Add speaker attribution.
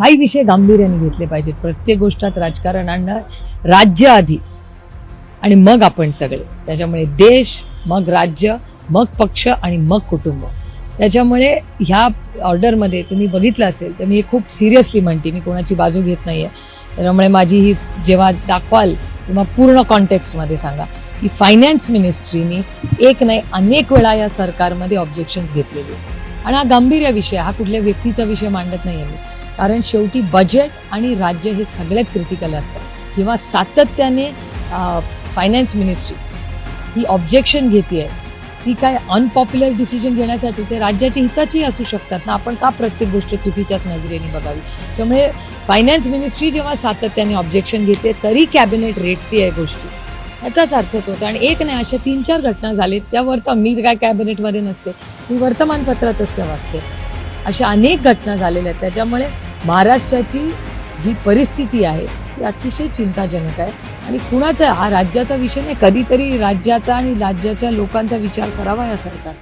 Speaker 1: काही विषय गांभीर्याने घेतले पाहिजेत. प्रत्येक गोष्टात राजकारण आणणं राज्य आधी. आणि मग आपण सगळे. त्याच्यामुळे देश मग राज्य मग पक्ष आणि मग कुटुंब. त्याच्यामुळे ह्या ऑर्डरमध्ये तुम्ही बघितलं असेल तर मी हे खूप सिरियसली म्हणते मी कोणाची बाजू घेत नाहीये. त्याच्यामुळे माझी ही जेव्हा दाखवाल तेव्हा पूर्ण कॉन्टेक्स्टमध्ये सांगा की फायनान्स मिनिस्ट्रीनी एक नाही अनेक वेळा या सरकारमध्ये ऑब्जेक्शन्स घेतलेले. आहेत. आणि हा गांभीर्य विषय हा कुठल्या व्यक्तीचा विषय मांडत नाही मी. कारण शेवटी बजेट आणि राज्य हे सगळ्यात क्रिटिकल असतं. जेव्हा सातत्याने फायनान्स मिनिस्ट्री ही ऑब्जेक्शन घेते ती काय अनपॉप्युलर डिसिजन घेण्यासाठी ते राज्याच्या हिताचीही असू शकतात ना. आपण का प्रत्येक गोष्ट चुकीच्याच नजरेने बघावी? त्यामुळे फायनान्स मिनिस्ट्री जेव्हा सातत्याने ऑब्जेक्शन घेते तरी कॅबिनेट रेटते आहे गोष्टी. याचाच अर्थ होतो. आणि एक नाही अशा तीन चार घटना झालेत त्यावर तर मी काय कॅबिनेटमध्ये नसते मी वर्तमानपत्रातच त्या वाचते. अशा अनेक घटना झालेल्या आहेत. त्याच्यामुळे महाराष्ट्राची जी परिस्थिती आहे ती अतिशय चिंताजनक आहे. आणि कुणाचा हा राज्याचा विषय नाही कधीतरी राज्याचा आणि राज्याच्या लोकांचा विचार करावा या सरकार.